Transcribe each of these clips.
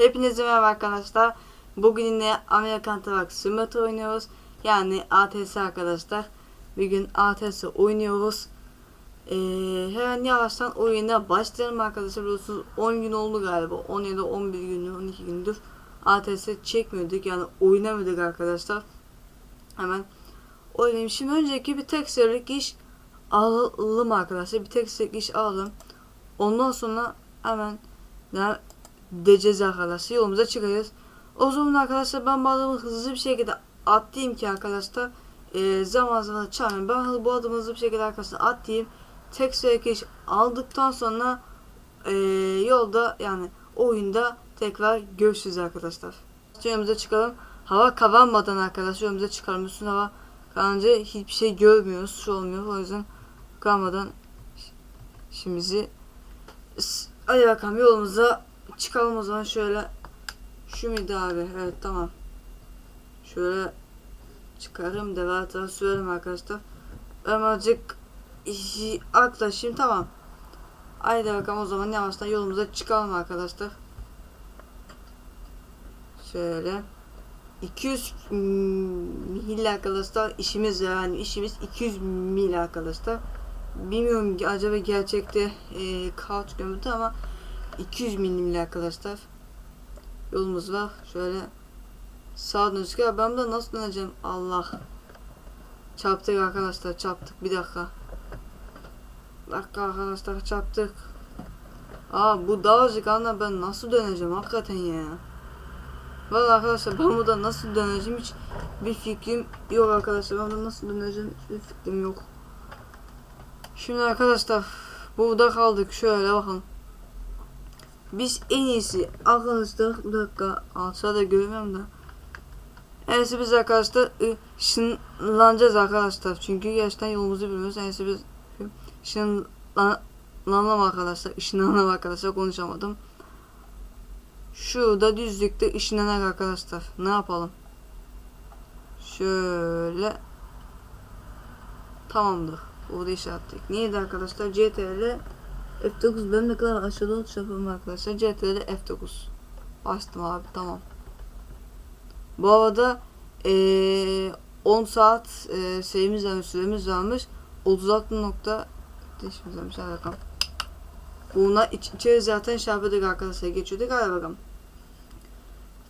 Hepinize merhaba arkadaşlar. Bugün yine Amerikan Truck Simulator oynuyoruz. Yani ATS arkadaşlar. Bir gün ATS oynuyoruz. Ee, hemen yavaştan oyuna başlayalım arkadaşlar. Biliyorsunuz 10 gün oldu galiba. 10 ya da 11 gün, 12 gündür ATS çekmiyorduk. Yani oynamadık arkadaşlar. Hemen oynayayım. Şimdi önceki bir tek seferlik iş alalım arkadaşlar. Bir tek seferlik iş alalım. Ondan sonra hemen ne diyeceğiz arkadaşlar. Yolumuza çıkacağız. O zaman arkadaşlar ben bu hızlı bir şekilde atlayayım ki arkadaşlar e, zaman zaman çağırın. Ben bu adamı hızlı bir şekilde arkadaşlar atlayayım. Tek seferlik aldıktan sonra e, yolda yani oyunda tekrar görüşürüz arkadaşlar. Yolumuza çıkalım. Hava kavanmadan arkadaşlar yolumuza çıkalım. Üstüne hava kararınca hiçbir şey görmüyoruz. Şu olmuyor. O yüzden kalmadan şimdimizi S- Hadi bakalım yolumuza çıkalım o zaman şöyle. Şu muydu abi? Evet tamam. Şöyle rahat rahat sürelim arkadaşlar. Ömercik işi aklaşayım tamam. Haydi bakalım o zaman yavaştan yolumuza çıkalım arkadaşlar. Şöyle. 200 mil arkadaşlar işimiz yani işimiz 200 mil arkadaşlar. Bilmiyorum acaba gerçekte e, kaç kilometre ama 200 milimli arkadaşlar. Yolumuz var. Şöyle sağa dönüş. Ya ben de nasıl döneceğim? Allah. Çarptık arkadaşlar. Çarptık. Bir dakika. Bir dakika arkadaşlar çarptık. Aa bu dağcık anla ben nasıl döneceğim hakikaten ya. Valla arkadaşlar ben burada nasıl döneceğim hiç bir fikrim yok arkadaşlar. Ben burada nasıl döneceğim hiçbir fikrim yok. Şimdi arkadaşlar burada kaldık şöyle bakın. Biz en iyisi arkadaşlar bir dakika aşağıda görmüyorum da. En iyisi biz arkadaşlar ışınlanacağız arkadaşlar. Çünkü gerçekten yolumuzu bilmiyoruz. En iyisi biz ışınlanalım arkadaşlar. Işınlanalım arkadaşlar konuşamadım. Şurada düzlükte ışınlanak arkadaşlar. Ne yapalım? Şöyle. Tamamdır. Burada işaretledik. Neydi arkadaşlar? CTRL F9 benim ne kadar aşağıda olmuş yapalım arkadaşlar. CTRL F9 Bastım abi tamam. Bu arada ee, 10 saat ee, şeyimiz varmış, süremiz varmış. 36 nokta değişimiz hadi bakalım. Buna iç, içeri zaten şey arkadaşlar. Geçiyorduk hadi bakalım.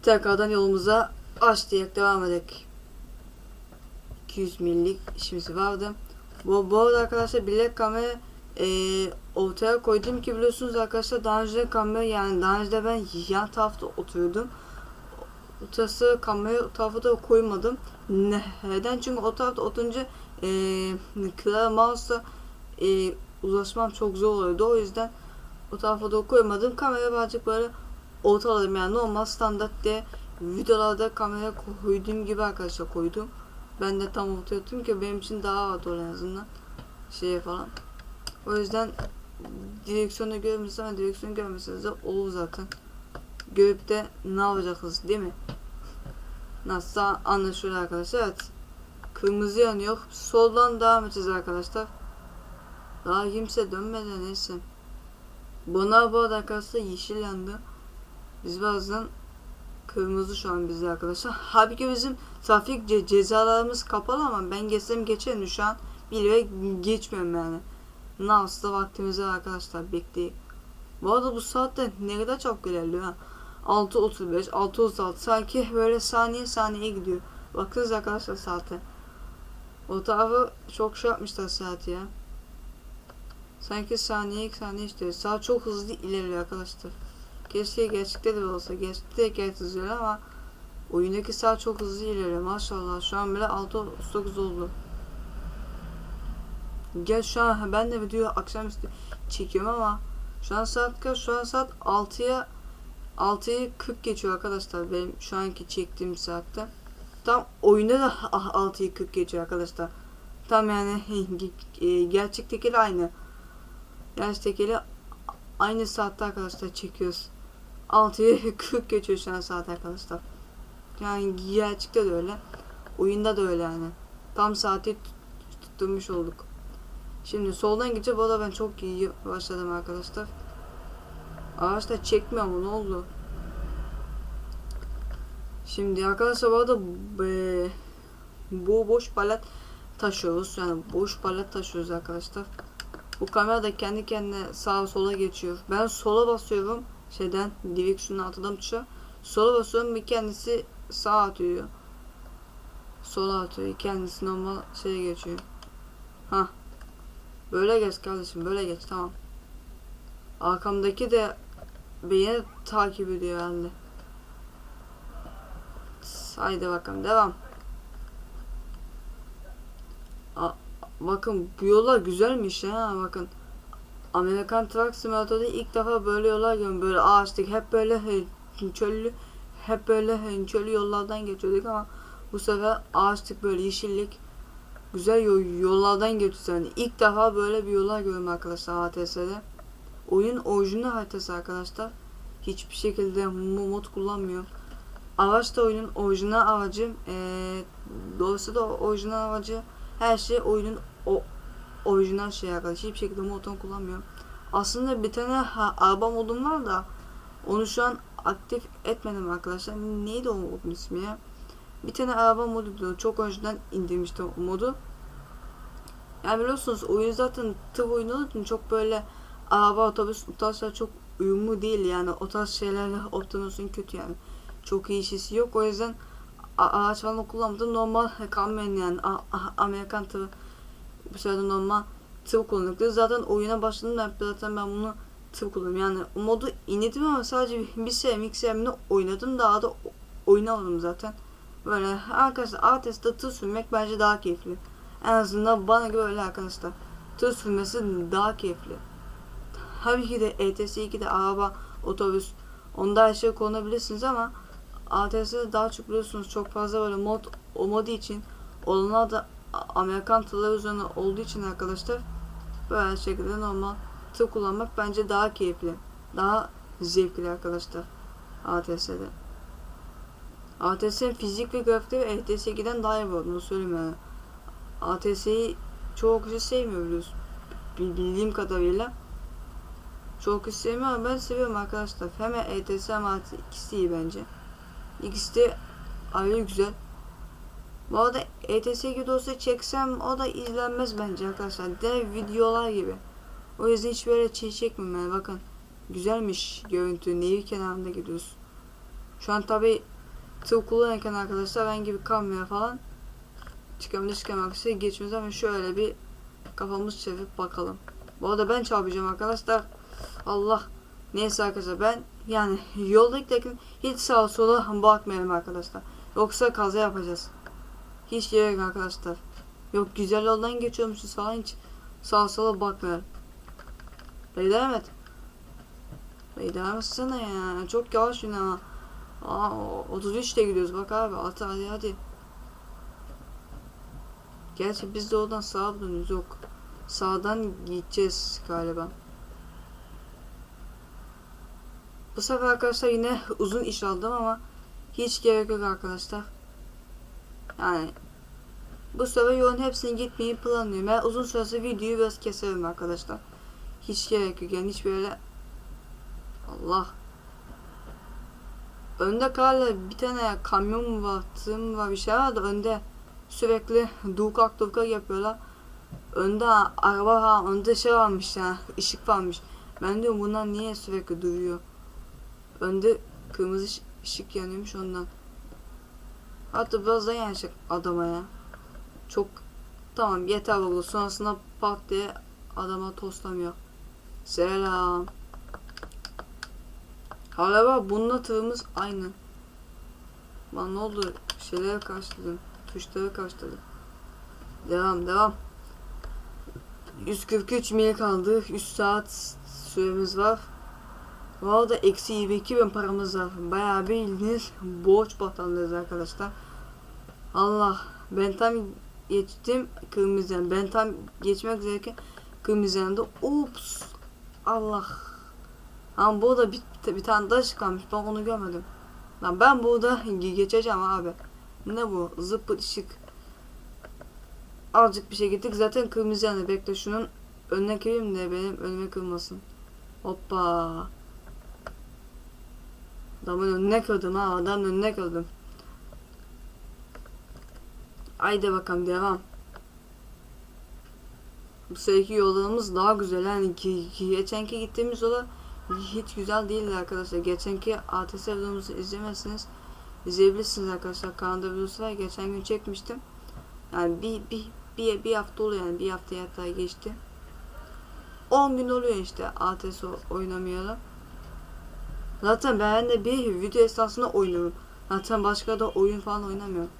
Tekrardan yolumuza başlayarak devam edelim. 200 millik işimiz vardı. Bu, bu arada arkadaşlar bilek kamera e, ortaya koydum ki biliyorsunuz arkadaşlar daha önce kamera yani daha önce ben yan tarafta oturuyordum. Ortası kamera tarafı da koymadım. Neden? Çünkü o tarafta oturunca e, klavye mouse'la e, uzlaşmam çok zor oluyordu. O yüzden o tarafa da koymadım. Kamera birazcık böyle ortaladım yani normal standart diye videolarda kamera koyduğum gibi arkadaşlar koydum. Ben de tam ortaya ki benim için daha rahat olur en azından. Şeye falan. O yüzden direksiyonu görmüşseniz ama direksiyonu görmeseniz de olur zaten. Görüp de ne yapacaksınız değil mi? Nasıl anlaşılıyor arkadaşlar. Evet. Kırmızı yanıyor. Soldan devam edeceğiz arkadaşlar. Daha kimse dönmeden neyse. Buna bu arada arkadaşlar yeşil yandı. Biz bazen Kırmızı şu an bizde arkadaşlar. Halbuki bizim trafik ce cezalarımız kapalı ama ben geçsem geçerim şu an. Ve geçmiyorum yani. Nasıl vaktimiz var arkadaşlar bekleyin. Bu arada bu saatte ne kadar çok ilerliyor ha. 6.35, 6.36 sanki böyle saniye saniye gidiyor. Bakınız arkadaşlar saate. O tarafı çok şey yapmışlar saati ya. Sanki saniye saniye işte. Saat çok hızlı ilerliyor arkadaşlar. Keşke gerçekte de olsa. Gerçekte de gerçekte hızlı ama oyundaki saat çok hızlı ilerliyor maşallah. Şu an bile 6.39 oldu. Gel şu an ben de video akşamüstü çekiyorum ama şu an saat kaç? Şu an saat 6'ya 6'yı 40 geçiyor arkadaşlar benim şu anki çektiğim saatte. Tam oyunda da 6'yı 40 geçiyor arkadaşlar. Tam yani e, gerçektekiyle aynı. Gerçektekiyle aynı saatte arkadaşlar çekiyoruz. 6'yı 40 geçiyor şu an saat arkadaşlar. Yani gerçekte de öyle. Oyunda da öyle yani. Tam saati tut- tutturmuş olduk. Şimdi soldan gideceğim. Arada ben çok iyi başladım arkadaşlar. Araçta çekmiyor mu? Ne oldu? Şimdi arkadaşlar bu e, bu boş palet taşıyoruz. Yani boş palet taşıyoruz arkadaşlar. Bu kamera da kendi kendine sağa sola geçiyor. Ben sola basıyorum. Şeyden direksiyonun altından tuşa. Sola basıyorum bir kendisi sağa atıyor. Sola atıyor. Kendisi normal şeye geçiyor. Ha. Böyle geç kardeşim. Böyle geç tamam. Arkamdaki de beni takip ediyor herhalde. Haydi bakalım devam. A- bakın bu yollar güzelmiş ha bakın. Amerikan Truck Simulator'da ilk defa böyle yollar görüyorum. Böyle ağaçlık hep böyle çöllü hep böyle çöllü yollardan geçiyorduk ama bu sefer ağaçlık böyle yeşillik güzel yol, yollardan yani. İlk defa böyle bir yollar görüyorum arkadaşlar ATS'de. Oyun orijinal haritası arkadaşlar. Hiçbir şekilde mod kullanmıyor. Araç da oyunun orijinal aracı. Ee, doğrusu da orijinal aracı. Her şey oyunun o orijinal şey arkadaşlar. Hiçbir şekilde motor kullanmıyorum. Aslında bir tane ha, araba modum var da onu şu an aktif etmedim arkadaşlar. Neydi o modun ismi ya? Bir tane araba modu biliyorum. Çok önceden indirmiştim o modu. Yani biliyorsunuz oyun zaten tır oyunu olduğu için çok böyle araba, otobüs, şeyler çok uyumlu değil yani. O tarz şeylerle optimasyon kötü yani. Çok iyi işisi yok. O yüzden araç falan kullanmadım. Normal kamyon yani A- A- Amerikan tırı bu sırada normal tır kullanılıyor. Zaten oyuna başladığımda hep zaten ben bunu tır kullanıyorum. Yani modu indirdim ama sadece bir şey mikserimde oynadım. Daha da oynamadım zaten. Böyle arkadaşlar ATS'de tır sürmek bence daha keyifli. En azından bana göre öyle arkadaşlar. Tır sürmesi daha keyifli. Tabii ki de ETS2'de araba, otobüs, onda her şey kullanabilirsiniz ama ATS'de daha çok biliyorsunuz çok fazla böyle mod olmadığı için olanlar da Amerikan tırları üzerine olduğu için arkadaşlar böyle şekilde normal tır kullanmak bence daha keyifli. Daha zevkli arkadaşlar ATS'de. ATS'nin fizik ve grafikleri ETS2'den daha iyi bu arada, söyleyeyim yani. ATS'yi çoğu kişi sevmiyor biliyorsun. Bil- Bildiğim kadarıyla. Çok kişi sevmiyor ama ben seviyorum arkadaşlar. Hem ETS hem ATS ikisi iyi bence. İkisi de ayrı güzel. Bu arada ETS olsa çeksem o da izlenmez bence arkadaşlar. Dev videolar gibi. O yüzden hiç böyle şey çekmiyorum yani bakın. Güzelmiş görüntü. Nehir kenarında gidiyoruz. Şu an tabi tır kullanırken arkadaşlar ben gibi kamera falan çıkamıyor çıkamıyor arkadaşlar geçmiyoruz ama şöyle bir kafamız çevirip bakalım. Bu arada ben çarpacağım arkadaşlar. Allah. Neyse arkadaşlar ben yani yolda giderken hiç sağa sola bakmayalım arkadaşlar. Yoksa kaza yapacağız. Hiç gerek arkadaşlar. Yok güzel yoldan geçiyormuşuz falan hiç sağa sola bakmayalım. Bey devam et. Bey devam etsene ya. Çok yavaş yine ha. Aa, 33'te gidiyoruz bak abi. At hadi hadi. Gerçi biz de oradan sağa dönüyoruz yok. Sağdan gideceğiz galiba. Bu sefer arkadaşlar yine uzun iş aldım ama hiç gerek yok arkadaşlar. Yani bu sefer yolun hepsini gitmeyi planlıyorum. Ben uzun süresi videoyu biraz keserim arkadaşlar. Hiç gerek yok yani hiç böyle Allah Önde karla bir tane kamyon var, tır mı var bir şey var da önde sürekli dukak dukak yapıyorlar. Önde araba ha önde şey varmış ya ışık varmış. Ben diyorum bunlar niye sürekli duruyor? Önde kırmızı ış- ışık yanıyormuş ondan. Hatta biraz da yanacak adama ya. Çok tamam yeter oldu. Sonrasında pat diye adama toslamıyor. Selam. Galiba bununla tığımız aynı. Lan ne oldu? Şeylere karşıladım. Tuşlara karşıladım. Devam devam. 143 mil kaldı. 3 saat süremiz var. Bu arada eksi 22 bin paramız var. Bayağı bildiğiniz borç batandayız arkadaşlar. Allah ben tam geçtim kırmızı yan. Ben tam geçmek üzereyken kırmızı yanda ups Allah ama burada bir, bir tane daha çıkarmış. Ben onu görmedim. Lan ben burada ge- geçeceğim abi. Ne bu? Zıppı ışık. Azıcık bir şey gittik. Zaten kırmızı yandı. Bekle şunun önüne kırayım da benim önüme kırmasın. Hoppa. Adamın önüne kırdım ha. Adamın önüne kırdım. Haydi bakalım devam. Bu seferki yollarımız daha güzel. Yani ki, ki- geçenki gittiğimiz yola hiç güzel değildi arkadaşlar. Geçenki ATS videomuzu izlemezsiniz. İzleyebilirsiniz arkadaşlar. Kanalda videosu var. Geçen gün çekmiştim. Yani bir, bir, bir, bir hafta oluyor yani. Bir hafta hatta geçti. 10 gün oluyor işte ATS oynamayalım. Zaten ben de bir video esnasında oynuyorum. Zaten başka da oyun falan oynamıyorum.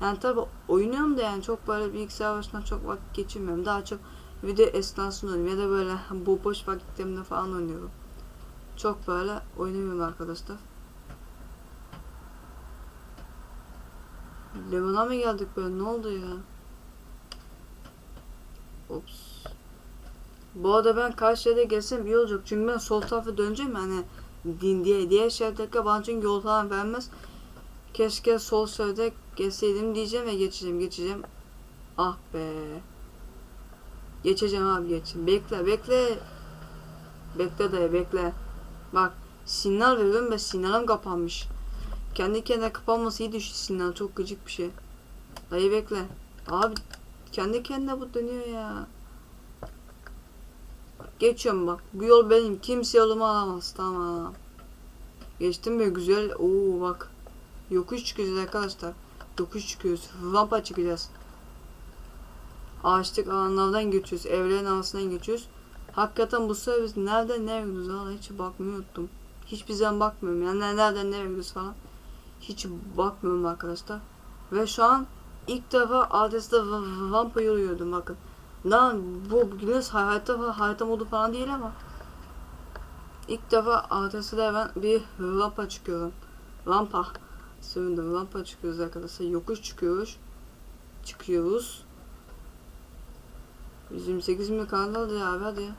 Yani tabi oynuyorum da yani çok böyle bilgisayar başına çok vakit geçirmiyorum. Daha çok video esnasında oynuyorum ya da böyle bu boş vakitlerimde falan oynuyorum. Çok böyle oynamıyorum arkadaşlar. Limana mı geldik böyle ne oldu ya? Ops. Bu arada ben karşı yere gelsem iyi olacak. Çünkü ben sol tarafa döneceğim yani din diye diğer şeritteki bana çünkü yol falan vermez. Keşke sol şeride geçseydim diyeceğim ve geçeceğim geçeceğim. Ah be. Geçeceğim abi geçeceğim. Bekle bekle. Bekle dayı bekle. Bak sinyal veriyorum ve sinyalim kapanmış. Kendi kendine kapanması iyi düştü sinyal. Çok gıcık bir şey. Dayı bekle. Abi kendi kendine bu dönüyor ya. Geçiyorum bak. Bu yol benim. Kimse yolumu alamaz. Tamam. Geçtim ve güzel. Oo bak. Yokuş çıkacağız arkadaşlar. Yokuş çıkıyoruz. Rampa çıkacağız. Ağaçlık alanlardan geçiyoruz. Evlerin arasından geçiyoruz. Hakikaten bu sefer biz nereden nereye gidiyoruz? Valla hiç bakmayı unuttum. Hiçbir zaman bakmıyorum. Yani nereden nereye gidiyoruz falan. Hiç bakmıyorum arkadaşlar. Ve şu an ilk defa adreste rampa yürüyordum bakın. Lan bu Guinness harita, harita modu falan değil ama. İlk defa adreste ben bir rampa çıkıyorum. Rampa. Sövündüm. Rampa çıkıyoruz arkadaşlar. Yokuş çıkıyoruz. Çıkıyoruz. 128 mi kaldı ya abi hadi ya.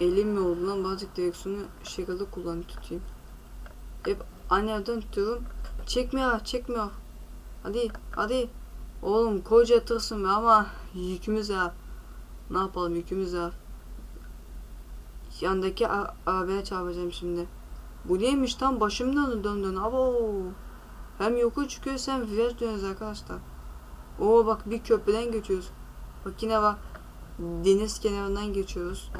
Elim mi oldu lan bazı direksiyonu şekilde kullanıp tutayım. Hep aynı yerden tutuyorum. Çekmiyor çekmiyor. Hadi hadi. Oğlum koca tırsın be ama yükümüz ya. Ne yapalım yükümüz ya. Yandaki arabaya çarpacağım şimdi. Bu neymiş tam başım döndü döndü. Abo. Hem yokuş çıkıyoruz hem viraj dönüyoruz arkadaşlar. Oo bak bir köprüden geçiyoruz. Bak yine bak deniz kenarından geçiyoruz.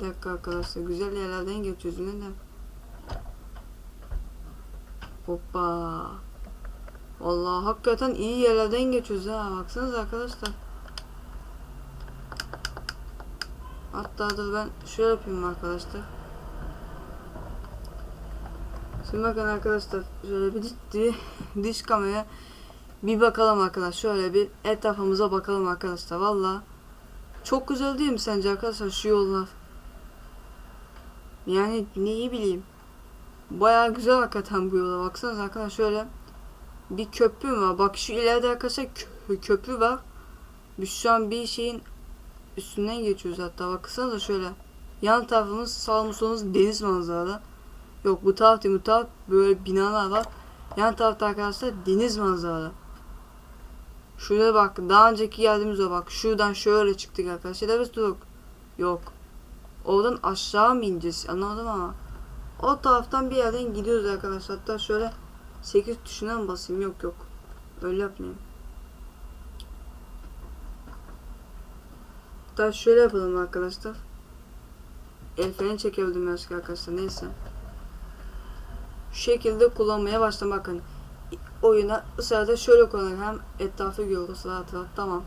Bir dakika arkadaşlar güzel yerlerden geçiyoruz yine de. Hoppa. Vallahi hakikaten iyi yerlerden geçiyoruz ha. Baksanıza arkadaşlar. Hatta dur ben şöyle yapayım arkadaşlar. Şimdi bakın arkadaşlar şöyle bir diş, diş kameraya bir bakalım arkadaşlar. Şöyle bir etrafımıza bakalım arkadaşlar. Valla çok güzel değil mi sence arkadaşlar şu yollar? Yani neyi bileyim. Baya güzel hakikaten bu yola. Baksanıza arkadaşlar şöyle bir köprü var. Bak şu ileride arkadaşlar kö- köprü var. Biz şu an bir şeyin üstünden geçiyoruz hatta. Baksanıza şöyle. Yan tarafımız sağımız solumuz deniz manzaralı. Yok bu taraf değil bu taraf böyle binalar var. Yan tarafta arkadaşlar deniz manzaralı. Şuraya bak daha önceki o bak. Şuradan şöyle çıktık arkadaşlar. Biz durduk. Yok. Oradan aşağı mı ineceğiz anlamadım ama. O taraftan bir yerden gidiyoruz arkadaşlar. Hatta şöyle 8 tuşuna mı basayım? Yok yok. Öyle yapmayayım. Hatta şöyle yapalım arkadaşlar. El freni çekebildim arkadaşlar. Neyse. Şu şekilde kullanmaya başladım bakın. Oyuna sırada şöyle kullanır. Hem etrafı görürüz rahat. Tamam.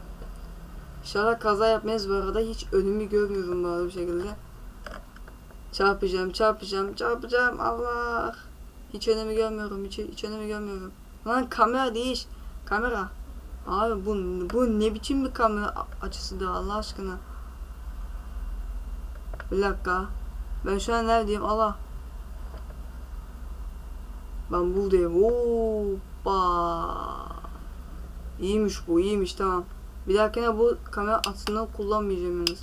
İnşallah kaza yapmayız bu arada. Hiç önümü görmüyorum bu arada bir şekilde. Çarpacağım, çarpacağım, çarpacağım. Allah. Hiç önemi görmüyorum. Hiç, hiç önemi görmüyorum. Lan kamera değiş. Kamera. Abi bu, bu ne biçim bir kamera a- açısıdır Allah aşkına. Bir dakika. Ben şu an neredeyim? Allah. Ben buradayım. Hoppa. İyiymiş bu, iyiymiş tamam. Bir dahakine bu kamera aslında kullanmayacağım yalnız.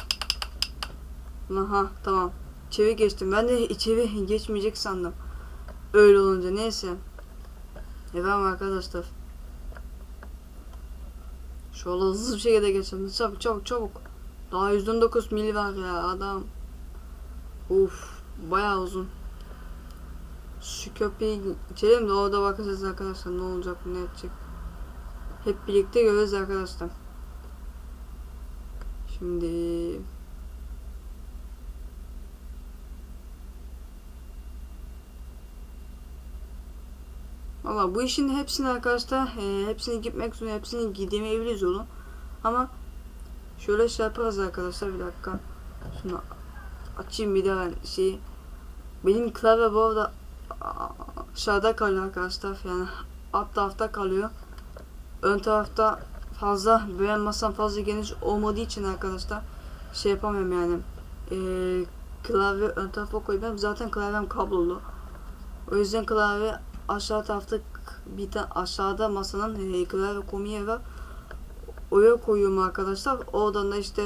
Aha tamam. İçeri geçtim. Ben de içeri geçmeyecek sandım. Öyle olunca neyse. Efendim arkadaşlar. Şöyle hızlı bir şekilde geçelim. Çabuk çabuk çabuk. Daha 119 mili var ya adam. Uf bayağı uzun. Şu köpeği içelim de orada bakacağız arkadaşlar ne olacak ne edecek. Hep birlikte göreceğiz arkadaşlar. Şimdi Valla bu işin hepsini arkadaşlar e, hepsini gitmek zorunda hepsini gidemeyebiliriz yolu. Ama şöyle şey yaparız arkadaşlar bir dakika. Şunu açayım bir ben şeyi. Benim klavye bu arada aşağıda kalıyor arkadaşlar. Yani alt tarafta kalıyor. Ön tarafta fazla beğen masam fazla geniş olmadığı için arkadaşlar şey yapamıyorum yani. Ee, klavye ön tarafa koyuyorum. Zaten klavyem kablolu. O yüzden klavye aşağı tarafta bir tane aşağıda masanın e, klavye komiye var. Oraya koyuyorum arkadaşlar. Oradan da işte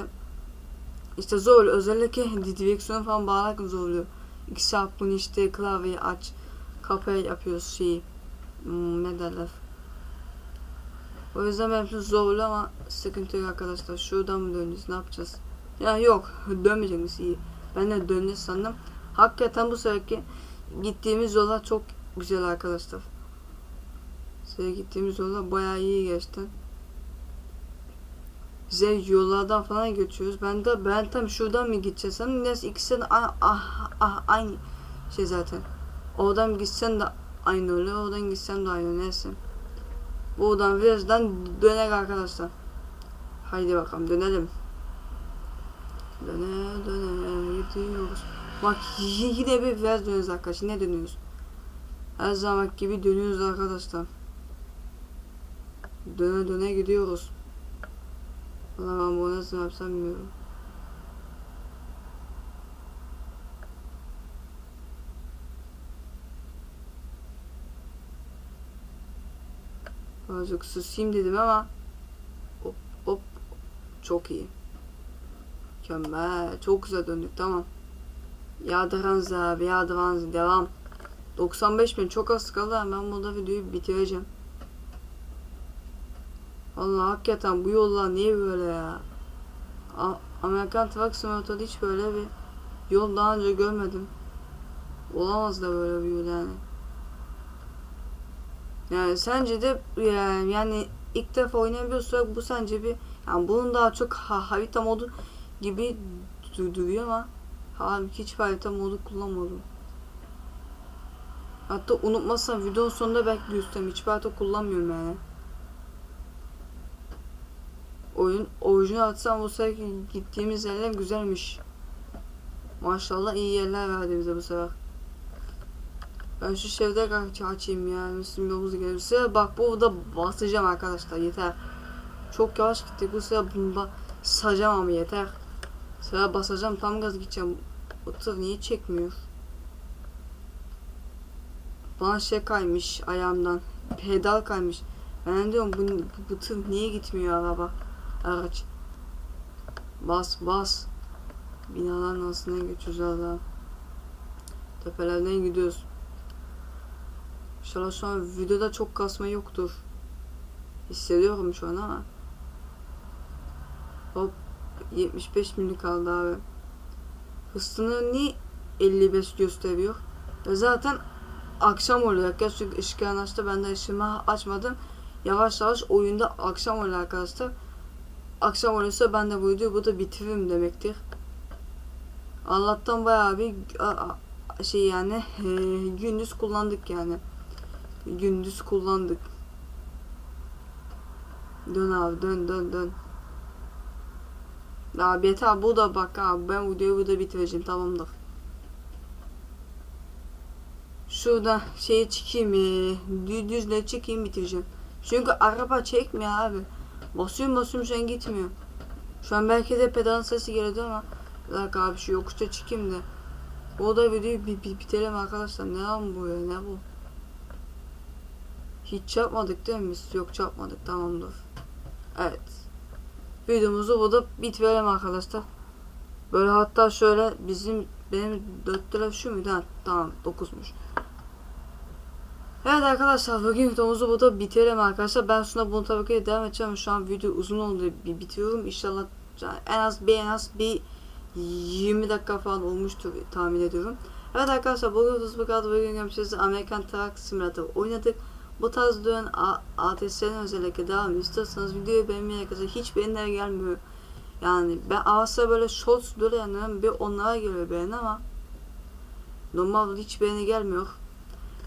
işte zor özellikle direksiyon falan bağlamak zorluyor. 2 saat bunu işte klavyeyi aç kapaya yapıyoruz şeyi hmm, ne o yüzden benim için zorlu ama sıkıntı yok arkadaşlar. Şuradan mı döneceğiz ne yapacağız? Ya yok dönmeyecek miyiz? İyi. Ben de döneceğiz sandım. Hakikaten bu seferki gittiğimiz yollar çok güzel arkadaşlar. Size gittiğimiz yollar bayağı iyi geçti. Bize yollardan falan geçiyoruz. Ben de ben tam şuradan mı gideceğiz? Ama neyse ikisi de ah, ah, aynı şey zaten. Oradan gitsen de aynı oluyor. Oradan gitsem de aynı neyse. Buradan virajdan dönek arkadaşlar. Haydi bakalım dönelim. Döne döne gidiyoruz. Bak yine bir viraj dönüyoruz arkadaşlar. Ne dönüyoruz? Her zaman gibi dönüyoruz arkadaşlar. Döne döne gidiyoruz. Ben bunu nasıl yapsam bilmiyorum. Azıcık susayım dedim ama hop hop çok iyi. Mükemmel. Çok güzel döndük tamam. Yağdıranız abi yağdıranız devam. 95 bin çok az kaldı ben burada videoyu bitireceğim. Allah hakikaten bu yollar niye böyle ya? Amerikan Truck Simulator'da hiç böyle bir yol daha önce görmedim. Olamaz da böyle bir yol yani. Yani sence de yani, yani ilk defa oynayabiliyorsak bu sence bir yani bunun daha çok ha, harita modu gibi du- duruyor ama halbuki hiç harita modu kullanmadım. Hatta unutmazsam videonun sonunda belki göstereyim. Hiçbir harita kullanmıyorum yani. Oyun orijinal atsam bu sefer gittiğimiz yerler güzelmiş. Maşallah iyi yerler verdi bize bu sefer. Ben şu şevde aç açayım ya. Müslüm yolumuz gelirse bak burada basacağım arkadaşlar yeter. Çok yavaş gittik bu sefer bunda sacağım ama yeter. Sıra basacağım tam gaz gideceğim. Bu tır niye çekmiyor? Bana şey kaymış ayağımdan. Pedal kaymış. Ben diyorum bu, bu, bu tır niye gitmiyor araba? Araç. Bas bas. Binaların arasından geçiyoruz hala. Tepelerden gidiyoruz. İnşallah şu an videoda çok kasma yoktur. Hissediyorum şu an ama. Hop 75 milim kaldı abi. Hız sınırı niye 55 gösteriyor? Ve zaten akşam oluyor. Yaklaşık ışık yanaştı. Ben de ışığımı açmadım. Yavaş yavaş oyunda akşam oluyor arkadaşlar. Akşam oluyorsa ben de bu videoyu burada bitiririm demektir. Allah'tan bayağı bir şey yani gündüz kullandık yani. Gündüz kullandık. Dön abi dön dön dön. Abi yeter bu da bak abi ben videoyu burada bitireceğim tamamdır. Şurada şeye çıkayım e, düz düzle çıkayım bitireceğim. Çünkü araba çekmiyor abi. Basıyorum basıyorum an gitmiyor. Şu an belki de pedalın sesi geliyor ama bir dakika abi şu yokuşta çıkayım da. O da videoyu bir, bir bitirelim arkadaşlar. Ne lan bu ya ne bu? Hiç çarpmadık değil mi biz? Yok çarpmadık tamamdır. Evet. Videomuzu burada bitirelim arkadaşlar. Böyle hatta şöyle bizim benim 4 lira şu muydu? Ha, tamam 9'muş. Evet arkadaşlar bugün videomuzu burada bitirelim arkadaşlar. Ben sonra bunu tabii ki devam edeceğim. Şu an video uzun oldu. Bir bitiriyorum. İnşallah en az bir en az bir 20 dakika falan olmuştur tahmin ediyorum. Evet arkadaşlar bugün Facebook adlı bugün görmüşüz Amerikan Truck Simulator oynadık. Bu tarz dön ATS'nin özellikle devam istiyorsanız videoyu beğenmeye arkadaşlar hiç beğeniler gelmiyor. Yani ben arası böyle shorts duruyorum bir onlara geliyor beğeni ama normal hiç beğeni gelmiyor.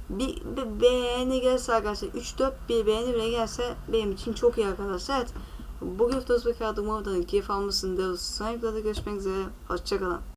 Bir, bir beğeni gelse arkadaşlar 3-4 bir beğeni bile gelse benim için çok iyi arkadaşlar. Evet. Bugün Facebook adımı oradan keyif almışsın diyoruz. Sonraki videoda görüşmek üzere. Hoşçakalın.